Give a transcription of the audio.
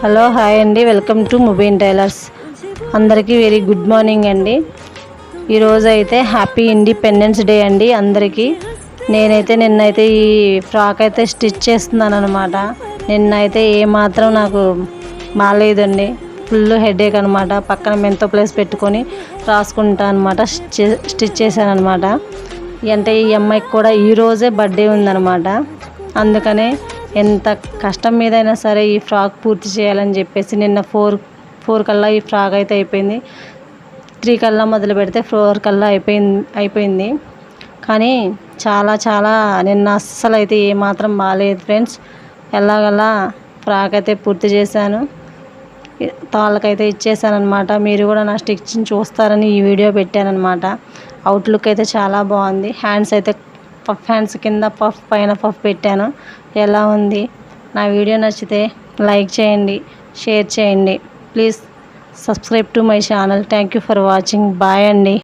Hello hi అండి. Welcome to mobile tailors అందరికీ very good morning అండి. ఈరోజు అయితే హ్యాపీ ఇండిపెండెన్స్ డే అండి అందరికీ. నేనైతే నిన్నైతే ఈ ఫ్రాక్ అయితే స్టిచ్ చేస్తున్నాను అనమాట నిన్నైతే ఏమాత్రం నాకు బాగాలేదండి ఫుల్ హెడేక్ అనమాట పక్కన మెంతో ప్లేస్ పెట్టుకొని రాసుకుంటా అనమాట స్టిచ్ చేశాను అనమాట అంటే ఈ అమ్మాయికి కూడా ఈరోజే బర్త్డే ఉందన్నమాట. అందుకనే ఎంత కష్టం మీదైనా సరే ఈ ఫ్రాక్ పూర్తి చేయాలని చెప్పేసి నిన్న ఫోర్ ఫోర్ కల్లా ఈ ఫ్రాక్ అయితే అయిపోయింది. త్రీ కల్లా మొదలు పెడితే ఫోర్ కల్లా అయిపోయింది అయిపోయింది. కానీ చాలా చాలా నిన్న అస్సలు అయితే ఏమాత్రం బాగాలేదు ఫ్రెండ్స్. ఎలాగలా ఫ్రాక్ అయితే పూర్తి చేశాను. తాళ్ళకైతే ఇచ్చేసానమాట మీరు కూడా నా స్టిచ్చింగ్ చూస్తారని ఈ వీడియో పెట్టానమాట అవుట్లుక్ అయితే చాలా బాగుంది. హ్యాండ్స్ అయితే పఫ్ హ్యాండ్స్ కింద పఫ్ పైన పఫ్ పెట్టాను. ఎలా ఉంది? నా వీడియో నచ్చితే లైక్ చేయండి షేర్ చేయండి. Please subscribe to my channel. Thank you for watching. Bye అండి.